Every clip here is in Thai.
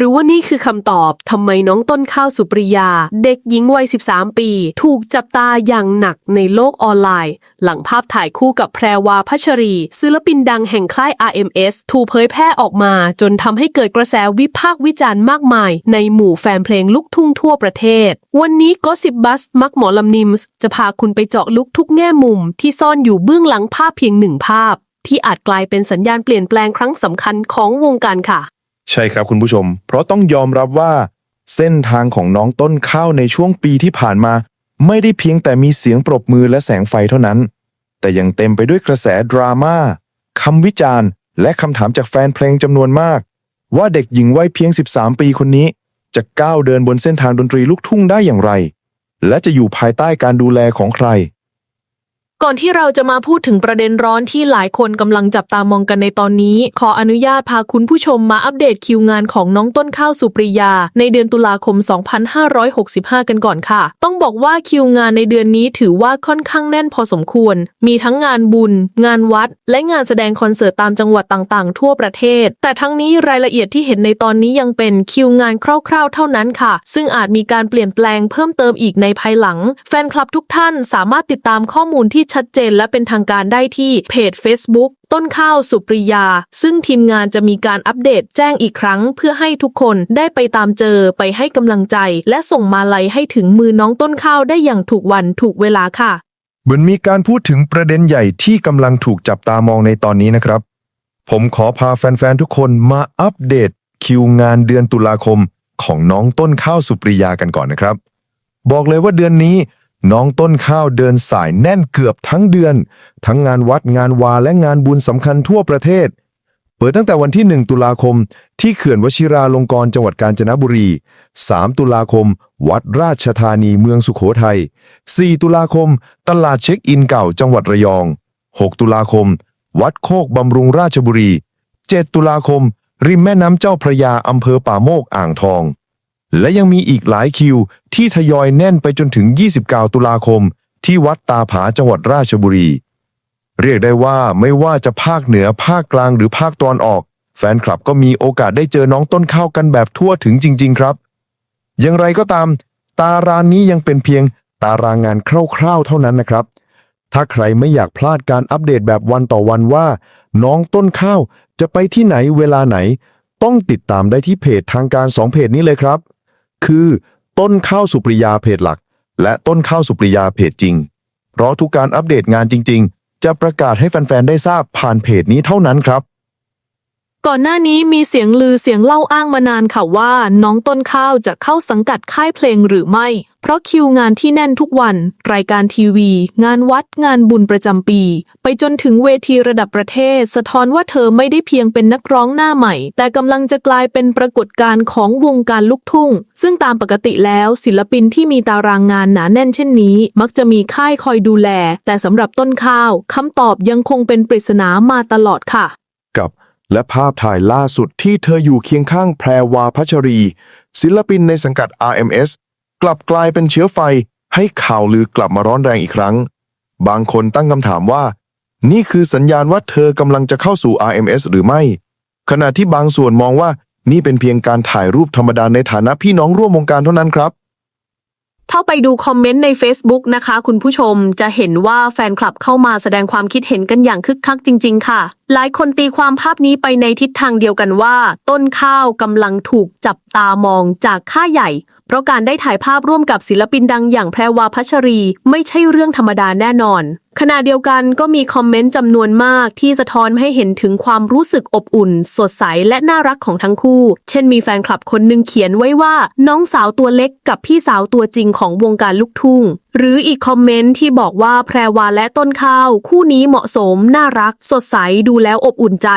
รือว่านี่คือคำตอบทำไมน้องต้นข้าวสุปริยา เด็กหญิงวัย 13 ปี ถูกจับตาอย่างหนักในโลกออนไลน์ หลังภาพถ่ายคู่กับแพรวาพัชรี ศิลปินดังแห่งค่าย RMS ถูกเผยแพร่ออกมา จนทำให้เกิดกระแสวิพากษ์วิจารณ์มากมาย ในหมู่แฟนเพลงลูกทุ่งทั่วประเทศ วันนี้ก็สิบบัสมักหมอลำนิมส์จะพาคุณไปเจาะลุกทุกแง่มุม ที่ซ่อนอยู่เบื้องหลังภาพเพียงหนึ่งภาพ ที่อาจกลายเป็นสัญญาณเปลี่ยนแปลงครั้งสำคัญของวงการค่ะ ใช่ครับคุณผู้ชม เพราะต้องยอมรับว่า เส้นทางของน้องต้นข้าวในช่วงปีที่ผ่านมา ไม่ได้เพียงแต่มีเสียงปรบมือและแสงไฟเท่านั้น แต่ยังเต็มไปด้วยกระแสดราม่าคำวิจารณ์ และคำถามจากแฟนเพลงจำนวนมาก ว่าเด็กหญิงวัยเพียง 13 ปีคนนี้ จะก้าวเดินบนเส้นทางดนตรีลูกทุ่งได้อย่างไร และจะอยู่ภายใต้การดูแลของใคร ก่อนที่เราจะมาพูดถึงประเด็นร้อนที่หลายคนกำลังจับตามองกันในตอนนี้ ขออนุญาตพาคุณผู้ชมมาอัปเดตคิวงานของน้องต้นข้าวสุปริยา ในเดือนตุลาคม 2565 กันก่อนค่ะ ต้องบอกว่าคิวงานในเดือนนี้ถือว่าค่อนข้างแน่นพอสมควร มีทั้งงานบุญ งานวัด และงานแสดงคอนเสิร์ตตามจังหวัดต่างๆ ทั่วประเทศ แต่ทั้งนี้รายละเอียดที่เห็นในตอนนี้ยังเป็นคิวงานคร่าว ๆ เท่านั้นค่ะ ซึ่งอาจมีการเปลี่ยนแปลงเพิ่มเติมอีกในภายหลัง แฟนคลับทุกท่านสามารถติดตามข้อมูลที่ชัดเจนและเป็นทางการได้ที่เพจ Facebook ต้นข้าวสุปริยา ซึ่งทีมงานจะมีการอัปเดตแจ้งอีกครั้ง เพื่อให้ทุกคนได้ไปตามเจอไปให้กำลังใจ และส่งมาลัยให้ถึงมือน้องต้นข้าวได้อย่างถูกวันถูกเวลาค่ะ เหมือนมีการพูดถึงประเด็นใหญ่ที่กำลังถูกจับตามองในตอนนี้นะครับ ผมขอพาแฟนๆทุกคนมาอัปเดตคิวงานเดือนตุลาคมของน้องต้นข้าวสุปริยากันก่อนนะครับ บอกเลยว่าเดือนนี้ น้องต้นข้าวเดินสายแน่นเกือบทั้งเดือน ทั้งงานวัดงานวาและงานบุญสำคัญทั่วประเทศ เปิดตั้งแต่วันที่ 1 ตุลาคม ที่เขื่อนวชิราลงกรณ์จังหวัดกาญจนบุรี 3 ตุลาคม วัดราชธานีเมืองสุขโขทัย 4 ตุลาคม ตลาดเช็คอินเก่าจังหวัดระยอง 6 ตุลาคม วัดโคกบำรุงราชบุรี 7 ตุลาคม ริมแม่น้ำเจ้าพระยาอำเภอป่าโมกอ่างทอง และยังมีอีกหลายคิวที่ทยอยแน่นไปจนถึง 29 ตุลาคม ที่วัดตาผาจังหวัดราชบุรี เรียกได้ว่าไม่ว่าจะภาคเหนือภาคกลางหรือภาคตอนออก แฟนคลับก็มีโอกาสได้เจอน้องต้นข้าวกันแบบทั่วถึงจริง ๆ ครับ อย่างไรก็ตาม ตารางนี้ยังเป็นเพียงตารางงานคร่าวๆ เท่านั้นนะครับ ถ้าใครไม่อยากพลาดการอัปเดตแบบวันต่อวันว่า น้องต้นข้าวจะไปที่ไหนเวลาไหน ต้องติดตามได้ที่เพจทางการสองเพจนี้เลยครับ คือ ต้นข้าวสุปริยาเพจหลัก และต้นข้าวสุปริยาเพจจริง เพราะทุกการอัปเดตงานจริง ๆ จะประกาศให้แฟน ๆ ได้ทราบผ่านเพจนี้เท่านั้นครับ ก่อนหน้านี้มีเสียงลือเสียงเล่าอ้างมานานค่ะว่า น้องต้นข้าวจะเข้าสังกัดค่ายเพลงหรือไม่ เพราะคิวงานที่แน่นทุกวัน รายการทีวี งานวัดงานบุญประจำปี ไปจนถึงเวทีระดับประเทศ สะท้อนว่าเธอไม่ได้เพียงเป็นนักร้องหน้าใหม่ แต่กำลังจะกลายเป็นปรากฏการณ์ของวงการลูกทุ่ง ซึ่งตามปกติแล้ว ศิลปินที่มีตารางงานหนาแน่นเช่นนี้ มักจะมีค่ายคอยดูแล แต่สำหรับต้นข้าวคำตอบยังคงเป็นปริศนามาตลอดค่ะ และภาพถ่ายล่าสุดที่เธออยู่เคียงข้างแพรวาพัชรี ศิลปินในสังกัด RMS กลับกลายเป็นเชื้อไฟให้ข่าวลือกลับมาร้อนแรงอีกครั้ง บางคนตั้งคำถามว่า นี่คือสัญญาณว่าเธอกำลังจะเข้าสู่ RMS หรือไม่ ขณะที่บางส่วนมองว่านี่เป็นเพียงการถ่ายรูปธรรมดาในฐานะพี่น้องร่วมวงการเท่านั้นครับ ถ้าไปดูคอมเมนต์ใน Facebook นะคะ คุณผู้ชมจะเห็นว่าแฟนคลับเข้ามาแสดงความคิดเห็นกันอย่างคึกคักจริง ๆ ค่ะ หลายคนตีความภาพนี้ไปในทิศทางเดียวกันว่า ต้นข้าวกำลังถูกจับตามองจากค่าใหญ่ เพราะการได้ถ่ายภาพร่วมกับศิลปินดังอย่างแพรวาพัชรี ไม่ใช่เรื่องธรรมดาแน่นอน ขณะเดียวกันก็มีคอมเมนต์จำนวนมากที่สะท้อนให้เห็นถึงความรู้สึกอบอุ่น สดใสและน่ารักของทั้งคู่ เช่นมีแฟนคลับคนหนึ่งเขียนไว้ว่า น้องสาวตัวเล็กกับพี่สาวตัวจริงของวงการลูกทุ่ง หรืออีกคอมเมนต์ที่บอกว่าแพรวาและต้นข้าว คู่นี้เหมาะสม น่ารัก สดใสดูแล้วอบอุ่นใจ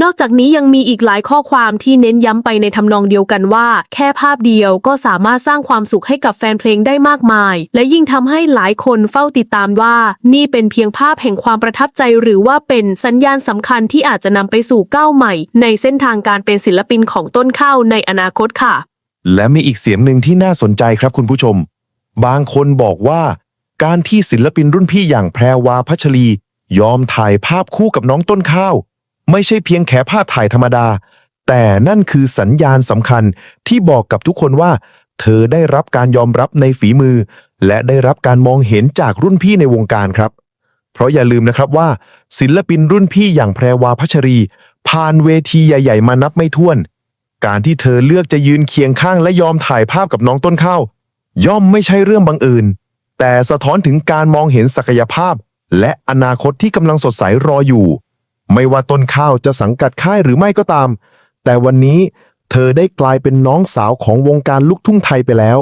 นอกจากนี้ยังมีอีกหลายข้อความที่เน้นย้ำไปในทำนองเดียวกันว่า แค่ภาพเดียวก็สามารถสร้างความสุขให้กับแฟนเพลงได้มากมาย และยิ่งทำให้หลายคนเฝ้าติดตามว่า นี่เป็นเพียงภาพแห่งความประทับใจ หรือว่าเป็นสัญญาณสำคัญที่อาจจะนำไปสู่ก้าวใหม่ ในเส้นทางการเป็นศิลปินของต้นข้าวในอนาคตค่ะ และมีอีกเสียงหนึ่งที่น่าสนใจครับคุณผู้ชม บางคนบอกว่า การที่ศิลปินรุ่นพี่อย่างแพรวาพัชรี ยอมถ่ายภาพคู่กับน้องต้นข้าว ไม่ใช่เพียงแค่ภาพถ่ายธรรมดา แต่นั่นคือสัญญาณสำคัญที่บอกกับทุกคนว่า เธอได้รับการยอมรับในฝีมือ และได้รับการมองเห็นจากรุ่นพี่ในวงการครับ เพราะอย่าลืมนะครับว่า ศิลปินรุ่นพี่อย่างแพรวาพัชรี ผ่านเวทีใหญ่ ๆ มานับไม่ถ้วน การที่เธอเลือกจะยืนเคียงข้างและยอมถ่ายภาพกับน้องต้นข้าวย่อมไม่ใช่เรื่องบังเอิญแต่สะท้อนถึงการมองเห็นศักยภาพ และอนาคตที่กำลังสดใสรออยู่ ไม่ว่าต้นข้าวจะสังกัดค่ายหรือไม่ก็ตาม แต่วันนี้เธอได้กลายเป็นน้องสาวของวงการลูกทุ่งไทยไปแล้ว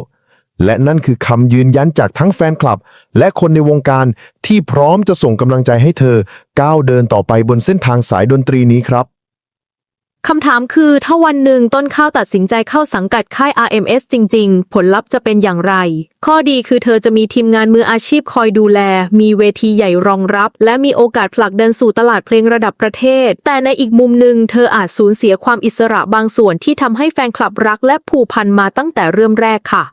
และนั่นคือคำยืนยันจากทั้งแฟนคลับ และคนในวงการที่พร้อมจะส่งกำลังใจให้เธอก้าวเดินต่อไปบนเส้นทางสายดนตรีนี้ครับ คำถามคือถ้าวันหนึ่งต้นข้าวตัดสินใจเข้าสังกัดค่าย RMS จริง ๆ ผลลัพธ์จะเป็นอย่างไร ข้อดีคือเธอจะมีทีมงานมืออาชีพคอยดูแล มีเวทีใหญ่รองรับ และมีโอกาสผลักดันสู่ตลาดเพลงระดับประเทศ แต่ในอีกมุมหนึ่งเธออาจสูญเสียความอิสระบางส่วนที่ทำให้แฟนคลับรักและผูกพันมาตั้งแต่เริ่มแรกค่ะ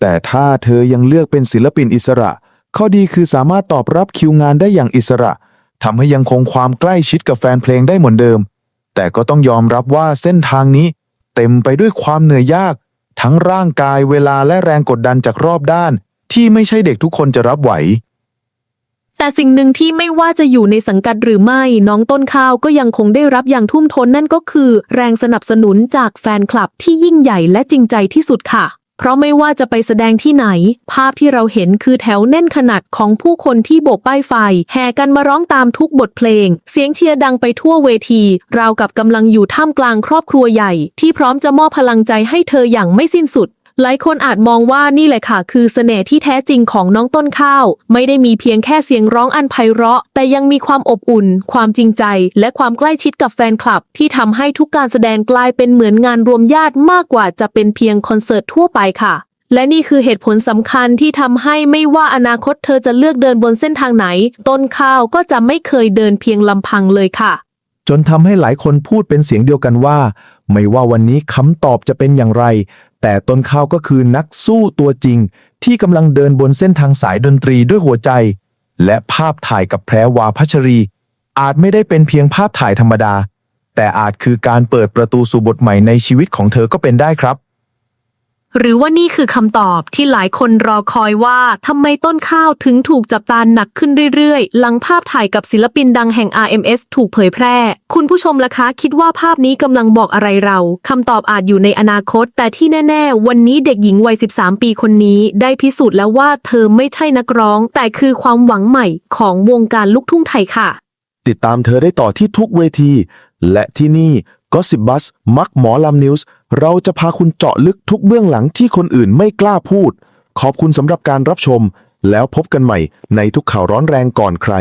แต่ถ้าเธอยังเลือกเป็นศิลปินอิสระ ข้อดีคือสามารถตอบรับคิวงานได้อย่างอิสระทำให้ยังคงความใกล้ชิดกับแฟนเพลงได้เหมือนเดิม แต่ก็ต้องยอมรับว่าเส้นทางนี้เต็มไปด้วยความเหนื่อยยาก ทั้งร่างกายเวลาและแรงกดดันจากรอบด้าน ที่ไม่ใช่เด็กทุกคนจะรับไหว แต่สิ่งหนึ่งที่ไม่ว่าจะอยู่ในสังกัดหรือไม่ น้องต้นข้าวก็ยังคงได้รับอย่างทุ่มทนนั่นก็คือ แรงสนับสนุนจากแฟนคลับที่ยิ่งใหญ่และจริงใจที่สุดค่ะ เพราะไม่ว่าจะไปแสดงที่ไหน ภาพที่เราเห็นคือแถวแน่นขนาดของผู้คนที่โบกป้ายไฟ แห่กันมาร้องตามทุกบทเพลง เสียงเชียร์ดังไปทั่วเวที ราวกับกำลังอยู่ท่ามกลางครอบครัวใหญ่ ที่พร้อมจะมอบพลังใจให้เธออย่างไม่สิ้นสุด หลายคนอาจมองว่านี่แหละค่ะคือเสน่ห์ที่แท้จริงของน้องต้นข้าว ไม่ได้มีเพียงแค่เสียงร้องอันไพเราะ แต่ยังมีความอบอุ่น ความจริงใจ และความใกล้ชิดกับแฟนคลับ ที่ทำให้ทุกการแสดงกลายเป็นเหมือนงานรวมญาติมากกว่าจะเป็นเพียงคอนเสิร์ตทั่วไปค่ะและนี่คือเหตุผลสำคัญที่ทำให้ไม่ว่าอนาคตเธอจะเลือกเดินบนเส้นทางไหน ต้นข้าวก็จะไม่เคยเดินเพียงลำพังเลยค่ะ จนทำให้หลายคนพูดเป็นเสียงเดียวกันว่า ไม่ว่าวันนี้คำตอบจะเป็นอย่างไร แต่ต้นข้าวก็คือนักสู้ตัวจริง ที่กำลังเดินบนเส้นทางสายดนตรีด้วยหัวใจ และภาพถ่ายกับแพรวาพัชรี อาจไม่ได้เป็นเพียงภาพถ่ายธรรมดา แต่อาจคือการเปิดประตูสู่บทใหม่ในชีวิตของเธอก็เป็นได้ครับ หรือว่านี่คือคำตอบที่หลายคนรอคอยว่าทำไมต้นข้าวถึงถูกจับตาหนักขึ้นเรื่อยๆ หลังภาพถ่ายกับศิลปินดังแห่ง RMS ถูกเผยแพร่ คุณผู้ชมล่ะคะ คิดว่าภาพนี้กำลังบอกอะไรเราคำตอบอาจอยู่ในอนาคต แต่ที่แน่ ๆ วันนี้เด็กหญิงวัย 13 ปีคนนี้ ได้พิสูจน์แล้วว่าเธอไม่ใช่นักร้อง แต่คือความหวังใหม่ของวงการลูกทุ่งไทยค่ะ ติดตามเธอได้ต่อที่ทุกเวที และที่นี่ก็สิบบัสมักหมอลำนิวส์เราจะพาคุณเจาะลึกทุกเบื้องหลังที่คนอื่นไม่กล้าพูด ขอบคุณสำหรับการรับชม แล้วพบกันใหม่ในทุกข่าวร้อนแรงก่อนใคร